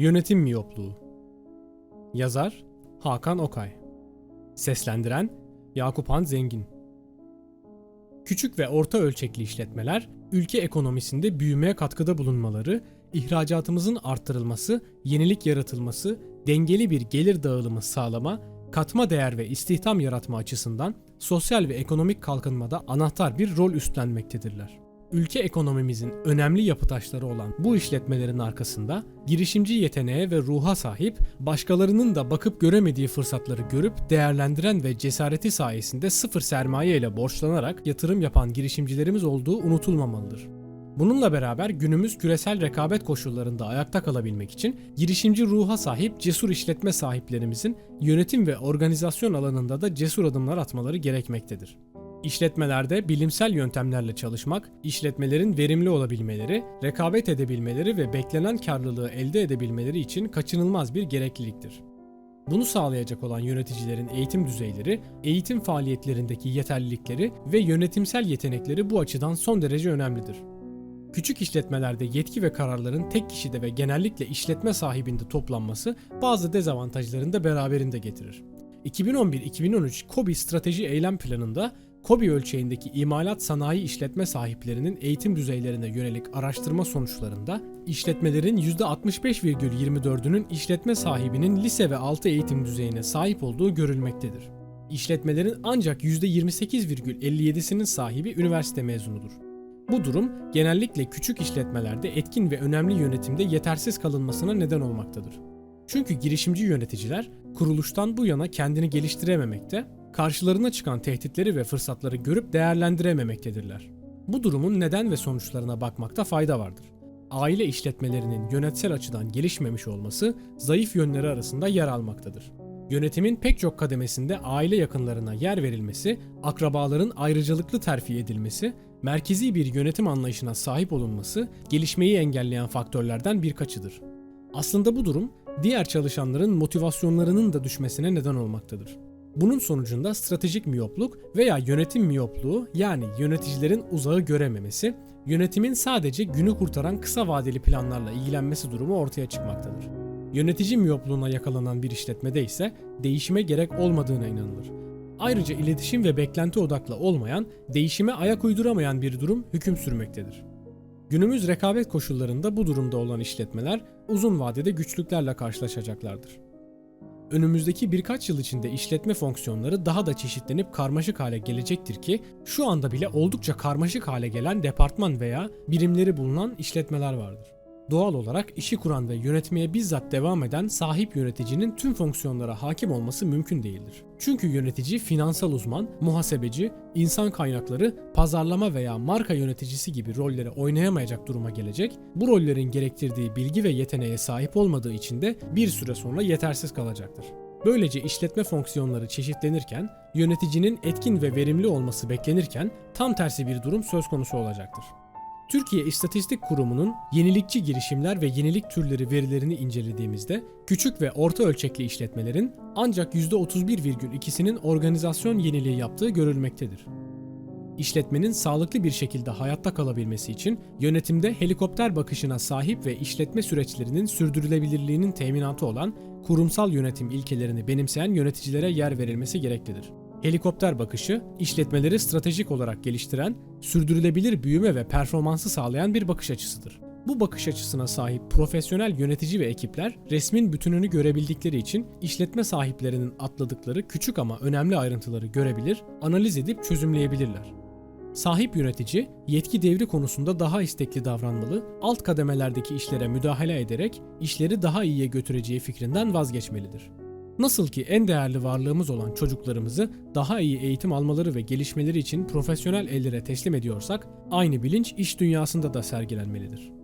Yönetim miyopluğu Yazar Hakan Okay. Seslendiren Yakup Han Zengin. Küçük ve orta ölçekli işletmeler, ülke ekonomisinde büyümeye katkıda bulunmaları, ihracatımızın arttırılması, yenilik yaratılması, dengeli bir gelir dağılımı sağlama, katma değer ve istihdam yaratma açısından sosyal ve ekonomik kalkınmada anahtar bir rol üstlenmektedirler ülke ekonomimizin önemli yapı taşları olan bu işletmelerin arkasında girişimci yeteneğe ve ruha sahip, başkalarının da bakıp göremediği fırsatları görüp değerlendiren ve cesareti sayesinde sıfır sermaye ile borçlanarak yatırım yapan girişimcilerimiz olduğu unutulmamalıdır. Bununla beraber günümüz küresel rekabet koşullarında ayakta kalabilmek için girişimci ruha sahip cesur işletme sahiplerimizin yönetim ve organizasyon alanında da cesur adımlar atmaları gerekmektedir. İşletmelerde bilimsel yöntemlerle çalışmak, işletmelerin verimli olabilmeleri, rekabet edebilmeleri ve beklenen karlılığı elde edebilmeleri için kaçınılmaz bir gerekliliktir. Bunu sağlayacak olan yöneticilerin eğitim düzeyleri, eğitim faaliyetlerindeki yeterlilikleri ve yönetimsel yetenekleri bu açıdan son derece önemlidir. Küçük işletmelerde yetki ve kararların tek kişide ve genellikle işletme sahibinde toplanması bazı dezavantajlarını da beraberinde getirir. 2011-2013 KOBİ Strateji Eylem Planı'nda KOBİ ölçeğindeki imalat sanayi işletme sahiplerinin eğitim düzeylerine yönelik araştırma sonuçlarında işletmelerin %65,24'ünün işletme sahibinin lise ve altı eğitim düzeyine sahip olduğu görülmektedir. İşletmelerin ancak %28,57'sinin sahibi üniversite mezunudur. Bu durum genellikle küçük işletmelerde etkin ve önemli yönetimde yetersiz kalınmasına neden olmaktadır. Çünkü girişimci yöneticiler kuruluştan bu yana kendini geliştirememekte karşılarına çıkan tehditleri ve fırsatları görüp değerlendirememektedirler. Bu durumun neden ve sonuçlarına bakmakta fayda vardır. Aile işletmelerinin yönetsel açıdan gelişmemiş olması zayıf yönleri arasında yer almaktadır. Yönetimin pek çok kademesinde aile yakınlarına yer verilmesi, akrabaların ayrıcalıklı terfi edilmesi, merkezi bir yönetim anlayışına sahip olunması gelişmeyi engelleyen faktörlerden birkaçıdır. Aslında bu durum diğer çalışanların motivasyonlarının da düşmesine neden olmaktadır. Bunun sonucunda stratejik miyopluk veya yönetim miyopluğu yani yöneticilerin uzağı görememesi, yönetimin sadece günü kurtaran kısa vadeli planlarla ilgilenmesi durumu ortaya çıkmaktadır. Yönetici miyopluğuna yakalanan bir işletmede ise değişime gerek olmadığına inanılır. Ayrıca iletişim ve beklenti odaklı olmayan, değişime ayak uyduramayan bir durum hüküm sürmektedir. Günümüz rekabet koşullarında bu durumda olan işletmeler uzun vadede güçlüklerle karşılaşacaklardır önümüzdeki birkaç yıl içinde işletme fonksiyonları daha da çeşitlenip karmaşık hale gelecektir ki şu anda bile oldukça karmaşık hale gelen departman veya birimleri bulunan işletmeler vardır. Doğal olarak işi kuran ve yönetmeye bizzat devam eden sahip yöneticinin tüm fonksiyonlara hakim olması mümkün değildir. Çünkü yönetici finansal uzman, muhasebeci, insan kaynakları, pazarlama veya marka yöneticisi gibi rolleri oynayamayacak duruma gelecek, bu rollerin gerektirdiği bilgi ve yeteneğe sahip olmadığı için de bir süre sonra yetersiz kalacaktır. Böylece işletme fonksiyonları çeşitlenirken, yöneticinin etkin ve verimli olması beklenirken tam tersi bir durum söz konusu olacaktır. Türkiye İstatistik Kurumu'nun yenilikçi girişimler ve yenilik türleri verilerini incelediğimizde küçük ve orta ölçekli işletmelerin ancak %31,2'sinin organizasyon yeniliği yaptığı görülmektedir. İşletmenin sağlıklı bir şekilde hayatta kalabilmesi için yönetimde helikopter bakışına sahip ve işletme süreçlerinin sürdürülebilirliğinin teminatı olan kurumsal yönetim ilkelerini benimseyen yöneticilere yer verilmesi gereklidir. Helikopter bakışı, işletmeleri stratejik olarak geliştiren, sürdürülebilir büyüme ve performansı sağlayan bir bakış açısıdır. Bu bakış açısına sahip profesyonel yönetici ve ekipler resmin bütününü görebildikleri için işletme sahiplerinin atladıkları küçük ama önemli ayrıntıları görebilir, analiz edip çözümleyebilirler. Sahip yönetici, yetki devri konusunda daha istekli davranmalı, alt kademelerdeki işlere müdahale ederek işleri daha iyiye götüreceği fikrinden vazgeçmelidir. Nasıl ki en değerli varlığımız olan çocuklarımızı daha iyi eğitim almaları ve gelişmeleri için profesyonel ellere teslim ediyorsak, aynı bilinç iş dünyasında da sergilenmelidir.